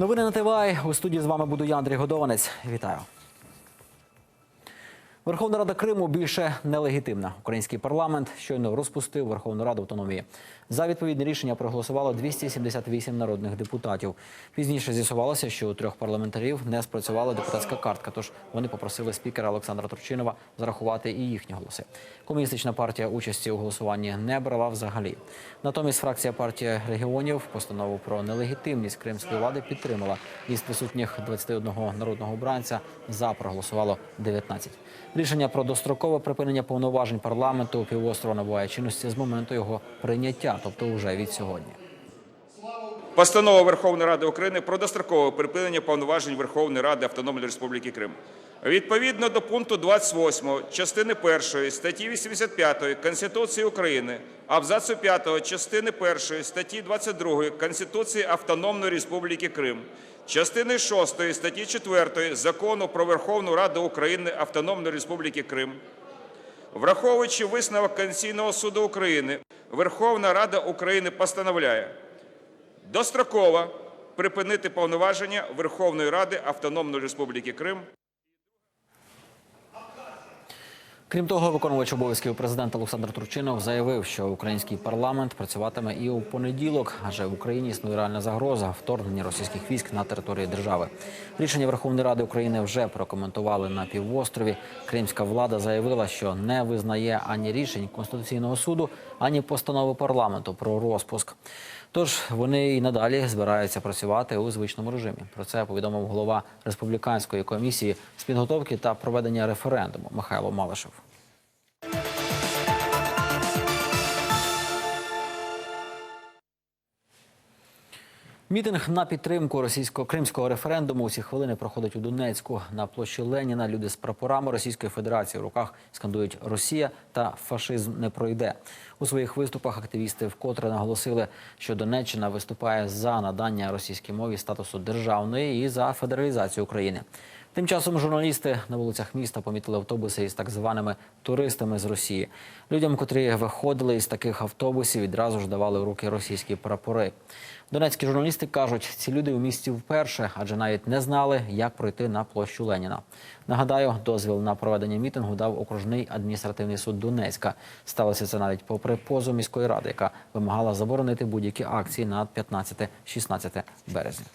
Новини на ТВАЙ. У студії з вами буду я, Андрій Годованець. Вітаю. Верховна Рада Криму більше нелегітимна. Український парламент щойно розпустив Верховну Раду автономії. За відповідне рішення проголосувало 278 народних депутатів. Пізніше з'ясувалося, що у трьох парламентарів не спрацювала депутатська картка. Тож вони попросили спікера Олександра Турчинова зарахувати і їхні голоси. Комуністична партія участі у голосуванні не брала взагалі. Натомість фракція партія регіонів постанову про нелегітимність кримської влади підтримала. Із присутніх 21 народного обранця за проголосувало 19. Рішення про дострокове припинення повноважень парламенту півострова набуває чинності з моменту його прийняття, тобто вже від сьогодні. Постанова Верховної Ради України про дострокове припинення повноважень Верховної Ради Автономної Республіки Крим. Відповідно до пункту 28 частини 1 статті 85 Конституції України, абзацу 5 частини 1 статті 22 Конституції Автономної Республіки Крим, частини 6 статті 4 Закону про Верховну Раду України Автономної Республіки Крим, Враховуючи висновок Конституційного суду України, Верховна Рада України постановляє достроково припинити повноваження Верховної Ради Автономної Республіки Крим Крім того, виконувач обов'язків президента Олександр Турчинов заявив, що український парламент працюватиме і у понеділок, адже в Україні існує реальна загроза вторгнення російських військ на території держави. Рішення Верховної Ради України вже прокоментували на півострові. Кримська влада заявила, що не визнає ані рішень конституційного суду, ані постанови парламенту про розпуск. Тож вони і надалі збираються працювати у звичному режимі. Про це повідомив голова республіканської комісії з підготовки та проведення референдуму Михайло Малишев. Мітинг на підтримку російсько-кримського референдуму у ці хвилини проходить у Донецьку. На площі Леніна люди з прапорами Російської Федерації в руках скандують Росія та фашизм не пройде. У своїх виступах активісти вкотре наголосили, що Донеччина виступає за надання російській мові статусу державної і за федералізацію України. Тим часом журналісти на вулицях міста помітили автобуси із так званими туристами з Росії. Людям, котрі виходили із таких автобусів, відразу ж давали в руки російські прапори. Донецькі журналісти кажуть, ці люди у місті вперше, адже навіть не знали, як пройти на площу Леніна. Нагадаю, дозвіл на проведення мітингу дав окружний адміністративний суд Донецька. Сталося це навіть попри позов міської ради, яка вимагала заборонити будь-які акції на 15-16 березня.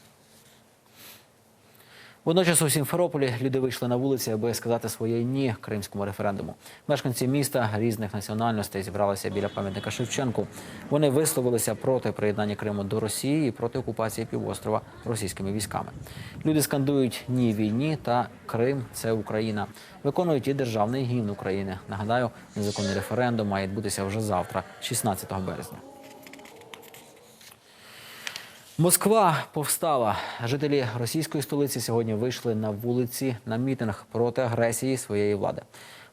Водночас у Сімферополі люди вийшли на вулиці, аби сказати своє ні кримському референдуму. Мешканці міста різних національностей зібралися біля пам'ятника Шевченку. Вони висловилися проти приєднання Криму до Росії і проти окупації півострова російськими військами. Люди скандують ні війні та Крим це Україна. Виконують і державний гімн України. Нагадаю, незаконний референдум має відбутися вже завтра, 16 березня. Москва повстала. Жителі російської столиці сьогодні вийшли на вулиці на мітинг проти агресії своєї влади.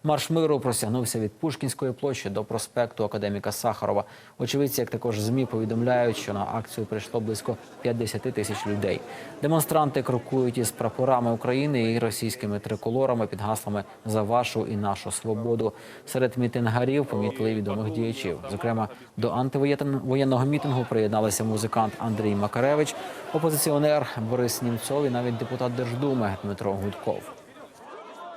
Марш миру простягнувся від Пушкінської площі до проспекту академіка Сахарова. Очевидці, як також змі повідомляють, що на акцію прийшло близько 50 тисяч людей. Демонстранти крокують із прапорами України і російськими триколорами під гаслами за вашу і нашу свободу. Серед мітингарів помітили відомих діячів. Зокрема, до антивоєнного мітингу приєдналися музикант Андрій Макаревич, опозиціонер Борис Німцов і навіть депутат Держдуми Дмитро Гудков.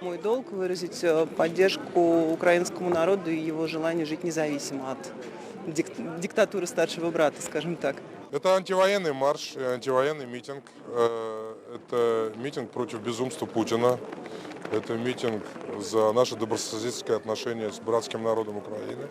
Мой долг выразить э, поддержку украинскому народу и его желание жить независимо от дик- диктатуры старшего брата, скажем так. Это антивоенный марш, и антивоенный митинг. Э, Это митинг против безумства Путина. Это митинг за наше добрососедское отношение с братским народом Украины.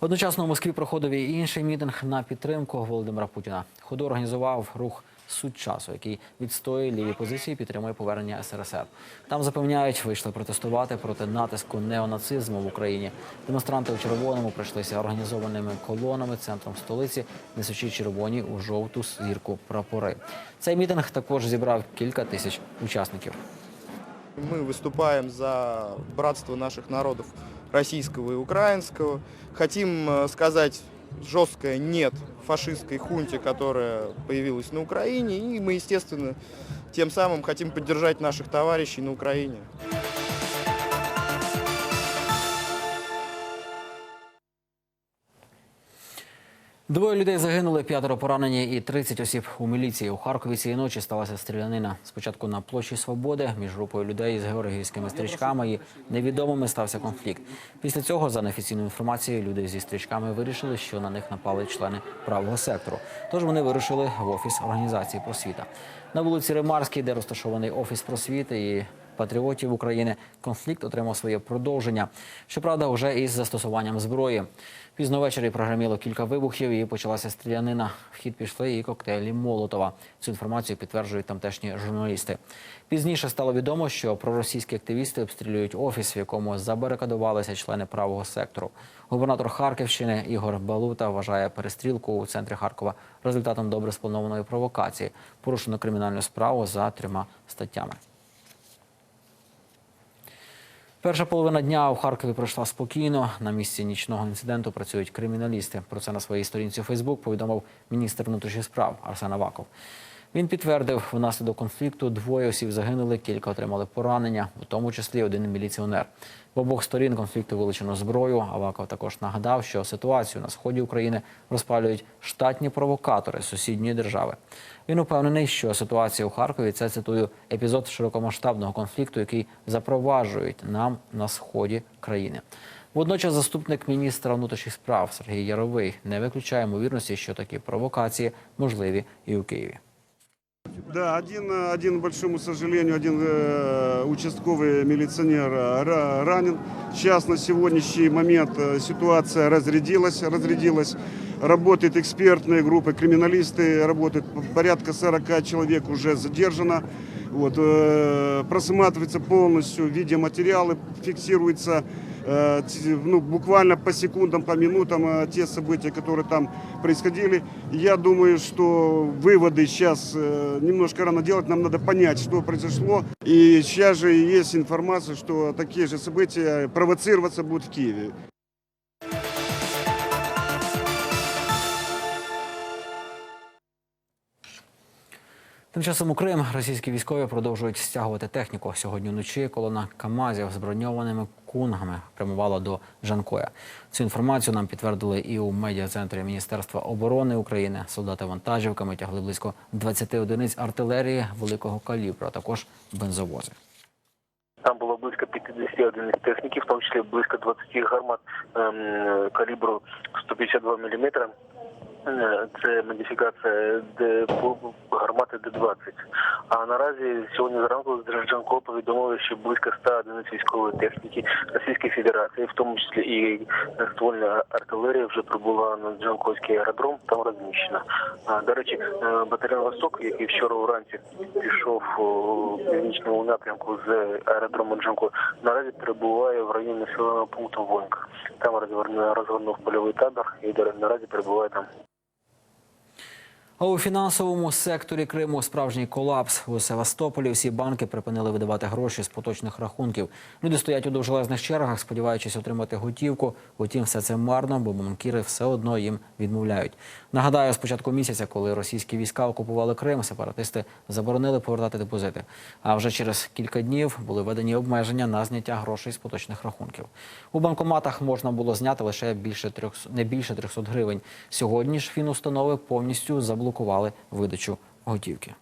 Одночасно у Москві проходив і інший мітинг на підтримку Володимира Путіна. Ходу організував рух Суть часу, який відстоює ліві позиції, і підтримує повернення СРСР. Там запевняють, вийшли протестувати проти натиску неонацизму в Україні. Демонстранти у червоному прийшлися організованими колонами центром столиці, несучи червоні у жовту зірку прапори. Цей мітинг також зібрав кілька тисяч учасників. Мы выступаем за братство наших народов российского и украинского. Хотим э, сказать жесткое «нет» фашистской хунте, которая появилась на Украине. И мы, естественно, тем самым хотим поддержать наших товарищей на Украине. Двоє людей загинули, п'ятеро поранені і 30 осіб у міліції. У Харкові цієї ночі сталася стрілянина. Спочатку на площі Свободи між групою людей з георгіївськими стрічками і невідомими стався конфлікт. Після цього, за неофіційною інформацією, люди зі стрічками вирішили, що на них напали члени правого сектору. Тож вони вирушили в офіс організації просвіта. На вулиці Римарській, де розташований офіс просвіти і патріотів України, конфлікт отримав своє продовження. Щоправда, вже із застосуванням зброї. Пізно ввечері прогреміло кілька вибухів і почалася стрілянина. В хід пішли і коктейлі Молотова. Цю інформацію підтверджують тамтешні журналісти. Пізніше стало відомо, що проросійські активісти обстрілюють офіс, в якому забарикадувалися члени правого сектору. Губернатор Харківщини Ігор Балута вважає перестрілку у центрі Харкова результатом добре спланованої провокації. Порушено кримінальну справу за трьома статтями. Перша половина дня у Харкові пройшла спокійно. На місці нічного інциденту працюють криміналісти. Про це на своїй сторінці у Фейсбук повідомив міністр внутрішніх справ Арсен Аваков. Він підтвердив, внаслідок конфлікту двоє осіб загинули, кілька отримали поранення, у тому числі один міліціонер. В обох сторін конфлікту вилучено зброю. Аваков також нагадав, що ситуацію на сході України розпалюють штатні провокатори сусідньої держави. Він упевнений, що ситуація у Харкові це цитую епізод широкомасштабного конфлікту, який запроваджують нам на сході країни. Водночас заступник міністра внутрішніх справ Сергій Яровий не виключає ймовірності, що такі провокації можливі і у Києві. Да, один, э, один, к большому сожалению, один э, участковый милиционер э, ра- ранен. Сейчас на сегодняшний момент э, ситуация разрядилась, разрядилась. Работают экспертные группы, криминалисты, работают порядка 40 человек уже задержано. Вот, э, просматривается полностью видеоматериалы, фиксируется э, т- ну, буквально по секундам, по минутам э, те события, которые там происходили. Я думаю, что выводы сейчас э, немножко рано делать, нам надо понять, что произошло. И сейчас же есть информация, что такие же события провоцироваться будут в Киеве. Тим часом у Крим російські військові продовжують стягувати техніку. Сьогодні вночі колона Камазів з броньованими кунгами прямувала до Жанкоя. Цю інформацію нам підтвердили і у медіа-центрі Міністерства оборони України. Солдати вантажівками тягли близько 20 одиниць артилерії великого калібру, а також бензовози. Там було близько 50 одиниць техніки, в тому числі близько 20 гармат ем, калібру 152 мм. Це модифікація гармати Д-20. А наразі сьогодні зранку з Дрожджанко повідомили, що близько 100 одиниць військової техніки Російської Федерації, в тому числі і ствольна артилерія, вже прибула на Джанкойський аеродром, там розміщена. До речі, е, батальйон Восток, який вчора вранці пішов у північному напрямку з аеродрому Джанко, наразі перебуває в районі населеного пункту Вонька. Там розгорнув польовий табір і наразі перебуває там. А у фінансовому секторі Криму справжній колапс. У Севастополі всі банки припинили видавати гроші з поточних рахунків. Люди стоять у довжелезних чергах, сподіваючись отримати готівку. Утім, все це марно, бо банкіри все одно їм відмовляють. Нагадаю, з початку місяця, коли російські війська окупували Крим, сепаратисти заборонили повертати депозити. А вже через кілька днів були введені обмеження на зняття грошей з поточних рахунків. У банкоматах можна було зняти лише більше 300, не більше 300 гривень. Сьогодні ж фінустанови повністю заблокували видачу готівки.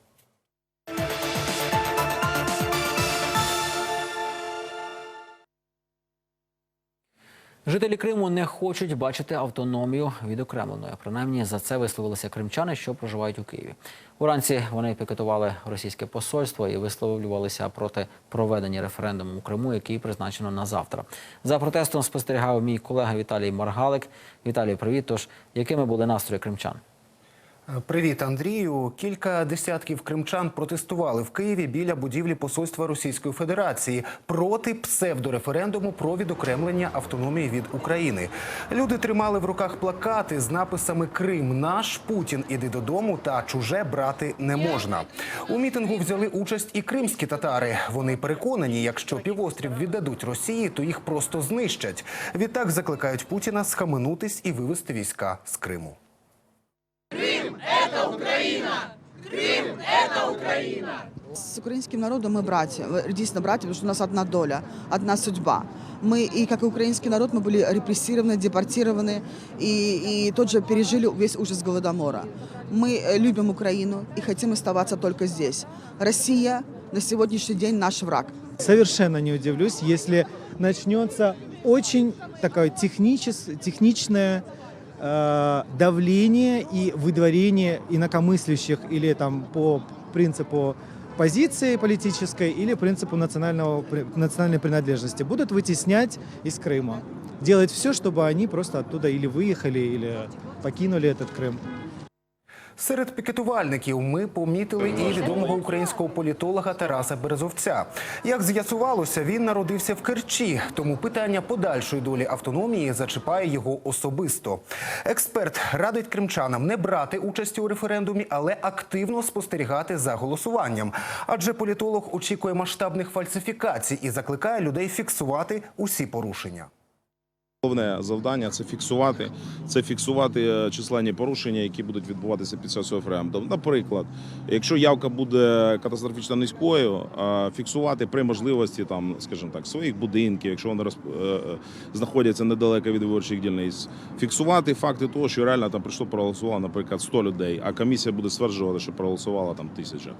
Жителі Криму не хочуть бачити автономію відокремленою. Принаймні за це висловилися кримчани, що проживають у Києві. Уранці вони пікетували російське посольство і висловлювалися проти проведення референдуму у Криму, який призначено на завтра. За протестом спостерігав мій колега Віталій Маргалик. Віталій, привіт. Тож якими були настрої кримчан? Привіт, Андрію. Кілька десятків кримчан протестували в Києві біля будівлі посольства Російської Федерації проти псевдореферендуму про відокремлення автономії від України. Люди тримали в руках плакати з написами Крим наш Путін іди додому та чуже брати не можна. У мітингу взяли участь і кримські татари. Вони переконані, якщо півострів віддадуть Росії, то їх просто знищать. Відтак закликають Путіна схаменутись і вивести війська з Криму. С украинским народом мы братья, действительно братья, потому что у нас одна доля, одна судьба. Мы, и как и украинский народ, мы были репрессированы, депортированы и, и тот же пережили весь ужас Голодомора. Мы э, любим Украину и хотим оставаться только здесь. Россия на сегодняшний день наш враг. Совершенно не удивлюсь, если начнется очень такое техничес, техничное э, давление и выдворение инакомыслящих или там по принципу позиции политической или принципу национального, при- национальной принадлежности. Будут вытеснять из Крыма. Делать все, чтобы они просто оттуда или выехали, или покинули этот Крым. Серед пікетувальників ми помітили і відомого українського політолога Тараса Березовця. Як з'ясувалося, він народився в Керчі, тому питання подальшої долі автономії зачіпає його особисто. Експерт радить кримчанам не брати участі у референдумі, але активно спостерігати за голосуванням. Адже політолог очікує масштабних фальсифікацій і закликає людей фіксувати усі порушення. Головне завдання це фіксувати, це фіксувати е, численні порушення, які будуть відбуватися під час референдуму. Наприклад, якщо явка буде катастрофічно низькою, е, фіксувати при можливості там, скажімо так, своїх будинків, якщо вони роз, е, е, знаходяться недалеко від виборчих дільниць, фіксувати факти того, що реально там прийшло проголосувало, наприклад, 100 людей, а комісія буде стверджувати, що проголосувала там тисяча.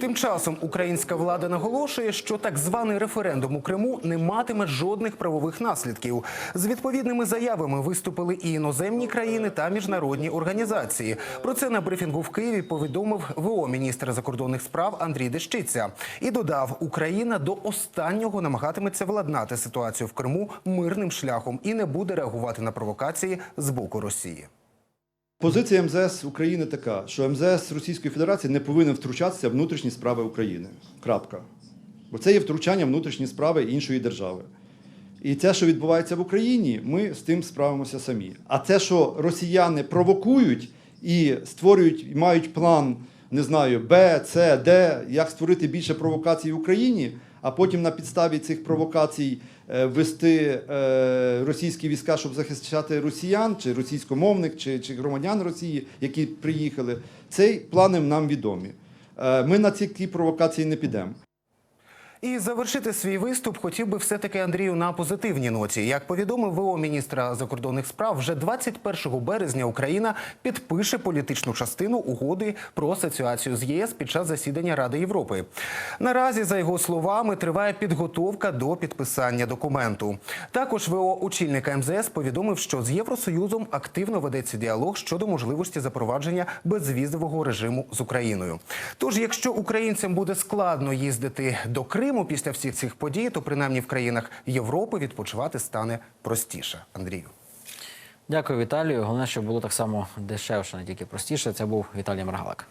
Тим часом українська влада наголошує, що так званий референдум у Криму не матиме жодних правових наслідків. З відповідними заявами виступили і іноземні країни та міжнародні організації. Про це на брифінгу в Києві повідомив ВО міністр закордонних справ Андрій Дещиця і додав, Україна до останнього намагатиметься владнати ситуацію в Криму мирним шляхом і не буде реагувати на провокації з боку Росії. Позиція МЗС України така, що МЗС Російської Федерації не повинен втручатися в внутрішні справи України. Крапка. Бо це є втручання в внутрішні справи іншої держави. І те, що відбувається в Україні, ми з тим справимося самі. А те, що росіяни провокують і створюють, і мають план, не знаю, Б, С, Д, як створити більше провокацій в Україні, а потім на підставі цих провокацій е, вести е, російські війська, щоб захищати росіян, чи російськомовних, чи, чи громадян Росії, які приїхали, цей плани нам відомі. Е, Ми на ці провокації не підемо. І завершити свій виступ хотів би все-таки Андрію на позитивній ноті. Як повідомив ВО міністра закордонних справ, вже 21 березня Україна підпише політичну частину угоди про асоціацію з ЄС під час засідання Ради Європи. Наразі, за його словами, триває підготовка до підписання документу. Також ВО очільника МЗС повідомив, що з Євросоюзом активно ведеться діалог щодо можливості запровадження безвізового режиму з Україною. Тож, якщо українцям буде складно їздити до Криму після всіх цих подій, то принаймні в країнах Європи відпочивати стане простіше. Андрію. Дякую, Віталію. Головне, щоб було так само дешевше, не тільки простіше. Це був Віталій Маргалик.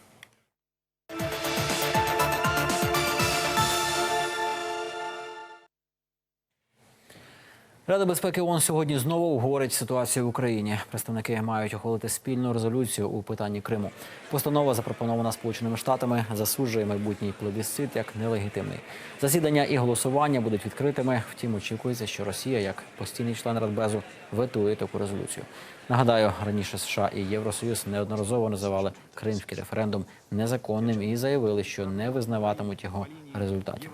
Рада безпеки ООН сьогодні знову обговорить ситуацію в Україні. Представники мають ухвалити спільну резолюцію у питанні Криму. Постанова, запропонована Сполученими Штатами, засуджує майбутній плебісцит як нелегітимний. Засідання і голосування будуть відкритими. Втім, очікується, що Росія, як постійний член Радбезу, ветує таку резолюцію. Нагадаю, раніше США і Євросоюз неодноразово називали кримський референдум незаконним і заявили, що не визнаватимуть його результатів.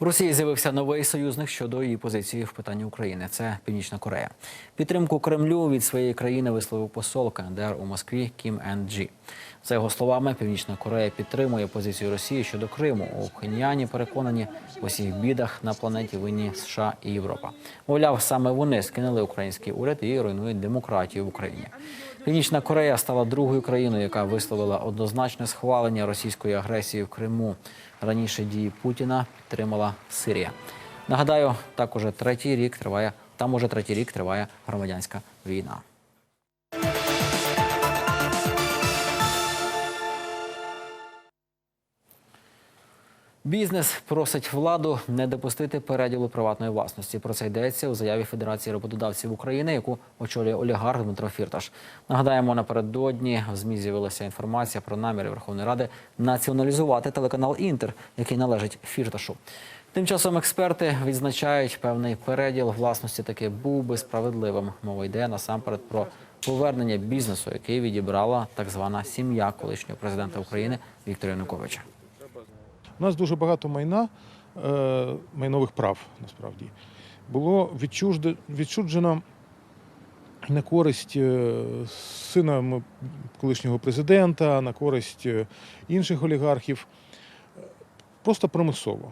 В Росії з'явився новий союзник щодо її позиції в питанні України. Це Північна Корея. Підтримку Кремлю від своєї країни висловив посол КНДР у Москві Кім Ен Джі. За його словами, Північна Корея підтримує позицію Росії щодо Криму. У Пхеньяні переконані в усіх бідах на планеті винні США і Європа. Мовляв, саме вони скинули український уряд і руйнують демократію в Україні. Північна Корея стала другою країною, яка висловила однозначне схвалення російської агресії в Криму. Раніше дії Путіна підтримала Сирія. Нагадаю, так уже третій рік триває там уже третій рік триває громадянська війна. Бізнес просить владу не допустити переділу приватної власності. Про це йдеться у заяві Федерації роботодавців України, яку очолює олігарх Дмитро Фірташ. Нагадаємо, напередодні в змі з'явилася інформація про наміри Верховної Ради націоналізувати телеканал Інтер, який належить Фірташу. Тим часом експерти відзначають, певний переділ власності таки був би справедливим. Мова йде насамперед про повернення бізнесу, який відібрала так звана сім'я колишнього президента України Віктора Януковича. У нас дуже багато майна, е, майнових прав насправді було відчуджено на користь е, сина колишнього президента, на користь е, інших олігархів. Просто примусово.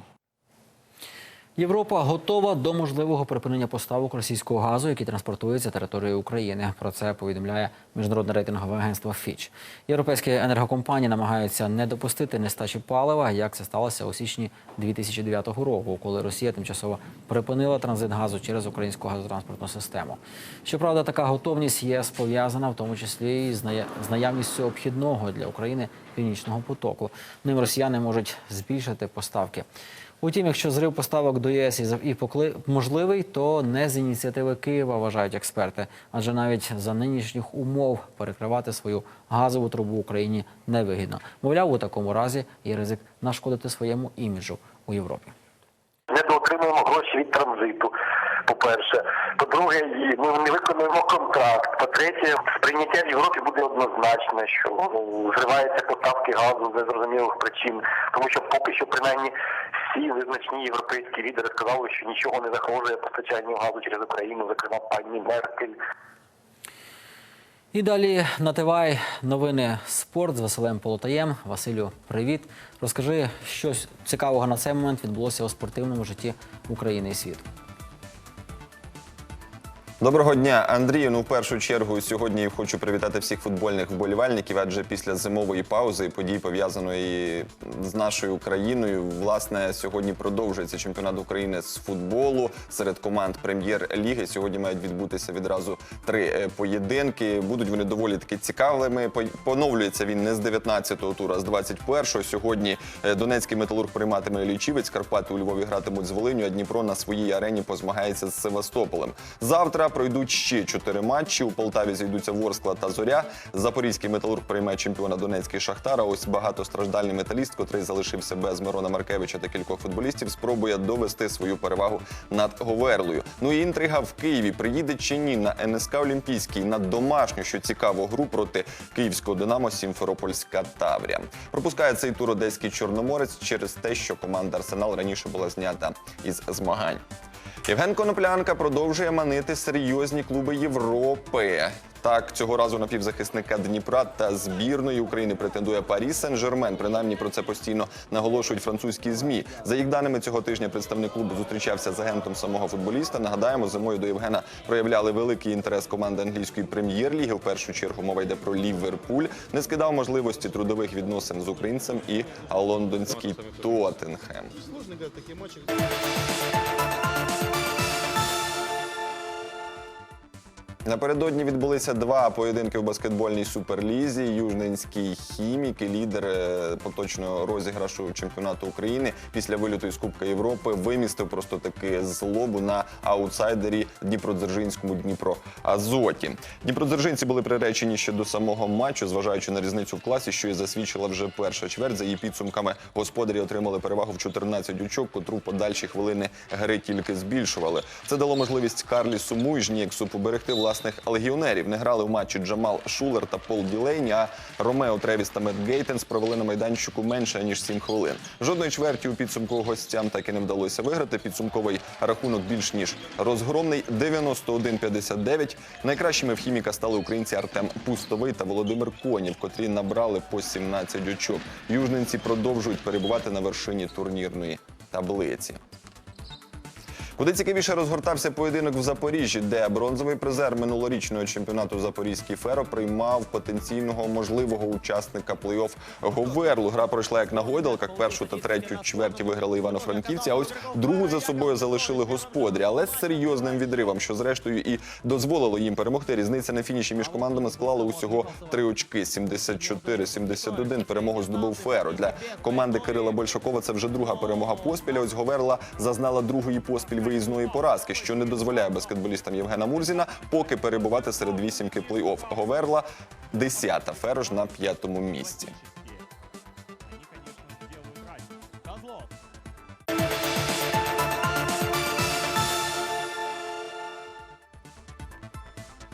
Європа готова до можливого припинення поставок російського газу, який транспортується територією України. Про це повідомляє міжнародне рейтингове агентство Fitch. Європейські енергокомпанії намагаються не допустити нестачі палива, як це сталося у січні 2009 року, коли Росія тимчасово припинила транзит газу через українську газотранспортну систему. Щоправда, така готовність ЄС пов'язана в тому числі і з наявністю обхідного для України північного потоку. Ним росіяни можуть збільшити поставки. Утім, якщо зрив поставок до ЄС і покли- можливий, то не з ініціативи Києва, вважають експерти. Адже навіть за нинішніх умов перекривати свою газову трубу Україні невигідно. Мовляв, у такому разі є ризик нашкодити своєму іміджу у Європі. недоотримуємо гроші від транзиту. По-перше, по-друге, ми не виконуємо контракт. По-третє, сприйняття в Європі буде однозначне, що ну, зриваються поставки газу з незрозумілих причин, тому що поки що принаймні всі визначні європейські лідери сказали, що нічого не загрожує постачанню газу через Україну, зокрема пані Меркель. І далі на ТВАЙ новини спорт з Василем Полотаєм. Василю, привіт. Розкажи, щось цікавого на цей момент відбулося у спортивному житті України і світу. Доброго дня, Андрію. Ну, в першу чергу, сьогодні хочу привітати всіх футбольних вболівальників, адже після зимової паузи і подій пов'язаної з нашою країною, власне, сьогодні продовжується чемпіонат України з футболу серед команд прем'єр-ліги. Сьогодні мають відбутися відразу три е, поєдинки. Будуть вони доволі таки цікавими. Поновлюється він не з 19-го тура, а з 21-го. Сьогодні е, Донецький металург прийматиме Лічівець, Карпати у Львові гратимуть з Волиню, а Дніпро на своїй арені позмагається з Севастополем. Завтра пройдуть ще чотири матчі. У Полтаві зійдуться Ворскла та Зоря. Запорізький металург прийме чемпіона Донецький Шахтар. А ось багатостраждальний металіст, котрий залишився без Мирона Маркевича та кількох футболістів, спробує довести свою перевагу над Говерлою. Ну і інтрига в Києві. Приїде чи ні на НСК Олімпійський на домашню, що цікаву гру проти київського Динамо Сімферопольська Таврія. Пропускає цей тур одеський чорноморець через те, що команда Арсенал раніше була знята із змагань. Євген Коноплянка продовжує манити серйозні клуби Європи. Так, цього разу на півзахисника Дніпра та збірної України претендує Парі Сен-Жермен. Принаймні про це постійно наголошують французькі змі. За їх даними цього тижня представник клубу зустрічався з агентом самого футболіста. Нагадаємо, зимою до Євгена проявляли великий інтерес команди англійської прем'єр-ліги. В першу чергу мова йде про Ліверпуль. Не скидав можливості трудових відносин з українцем і лондонський Тоттенхем. Напередодні відбулися два поєдинки у баскетбольній суперлізі. Южненський хімік і лідер е, поточного розіграшу чемпіонату України після виліту із Кубка Європи вимістив просто таки злобу на аутсайдері Дніпродзержинському Дніпро Азоті. Дніпродзержинці були приречені ще до самого матчу, зважаючи на різницю в класі, що і засвідчила вже перша чверть. За її підсумками господарі отримали перевагу в 14 очок, котру в подальші хвилини гри тільки збільшували. Це дало можливість Карлісу Муйжнієксу поберегти власних легіонерів. Не грали в матчі Джамал Шулер та Пол Ділейні, а Ромео Тревіс та Мет Гейтенс провели на майданчику менше ніж 7 хвилин. Жодної чверті у підсумку гостям так і не вдалося виграти. Підсумковий рахунок більш ніж розгромний 91-59. Найкращими в хіміка стали українці Артем Пустовий та Володимир Конів, котрі набрали по 17 очок. Южненці продовжують перебувати на вершині турнірної таблиці. Куди цікавіше розгортався поєдинок в Запоріжжі, де бронзовий призер минулорічного чемпіонату Запорізький Феро приймав потенційного можливого учасника плей-офф Говерлу. Гра пройшла як на гойдалках. Першу та третю чверті виграли івано-франківці. А ось другу за собою залишили господарі, але з серйозним відривом, що зрештою і дозволило їм перемогти. Різниця на фініші між командами склала усього три очки: 74-71. Перемогу здобув Феро. Для команди Кирила Большакова це вже друга перемога поспіль. Ось Говерла зазнала другої поспіль виїзної поразки, що не дозволяє баскетболістам Євгена Мурзіна поки перебувати серед вісімки плей-офф. Говерла десята, Ферож на п'ятому місці.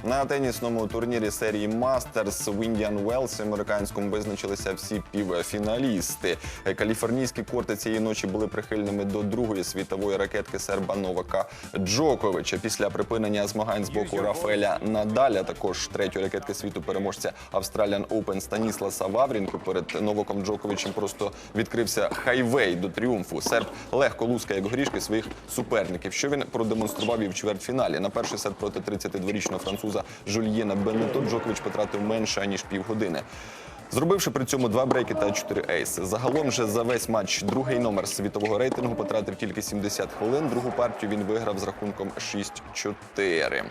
На тенісному турнірі серії Мастерс в Індіан Велс американському визначилися всі півфіналісти. Каліфорнійські корти цієї ночі були прихильними до другої світової ракетки серба Новака Джоковича. Після припинення змагань з боку Рафаеля Надаля, також третьої ракетки світу переможця Австраліан Open Станісласа Ваврінко перед Новаком Джоковичем просто відкрився хайвей до тріумфу. Серб легко лускає як горішки своїх суперників. Що він продемонстрував і в чвертьфіналі. На перший сет проти 32-річного француза Жульєна Бенето, Джокович потратив менше ніж півгодини. Зробивши при цьому два брейки та чотири ейси. Загалом же за весь матч другий номер світового рейтингу потратив тільки 70 хвилин. Другу партію він виграв з рахунком 6-4.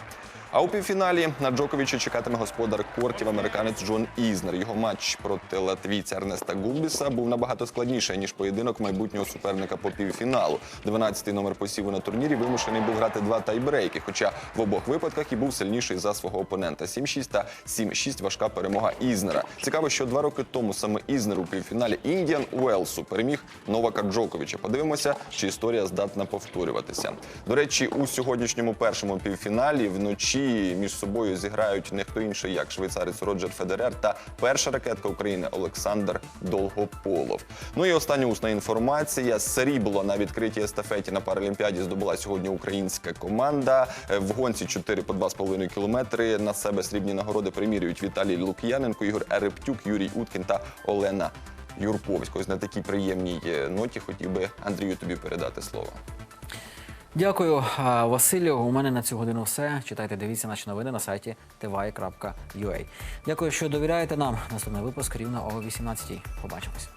А у півфіналі на Джоковича чекатиме господар кортів американець Джон Ізнер. Його матч проти латвійця Ернеста Гулбіса був набагато складніший ніж поєдинок майбутнього суперника по півфіналу. 12-й номер посіву на турнірі вимушений був грати два тайбрейки, хоча в обох випадках і був сильніший за свого опонента. 7-6 та 7-6 важка перемога Ізнера. Цікаво, що два роки тому саме Ізнер у півфіналі Індіан Уелсу переміг Новака Джоковича. Подивимося, чи історія здатна повторюватися. До речі, у сьогоднішньому першому півфіналі вночі між собою зіграють не хто інший, як швейцарець Роджер Федерер та перша ракетка України Олександр Долгополов. Ну і остання усна інформація. Срібло на відкритій естафеті на Паралімпіаді здобула сьогодні українська команда. Е, В гонці 4 по 2,5 кілометри. На себе срібні нагороди примірюють Віталій Лук'яненко, Ігор Ерептюк, Юрій Уткін та Олена Юрковська. Ось на такій приємній е, ноті хотів би Андрію тобі передати слово. Дякую, Василю. У мене на цю годину все. Читайте, дивіться наші новини на сайті tv.ua. Дякую, що довіряєте нам. Наступний випуск рівно о 18 Побачимось.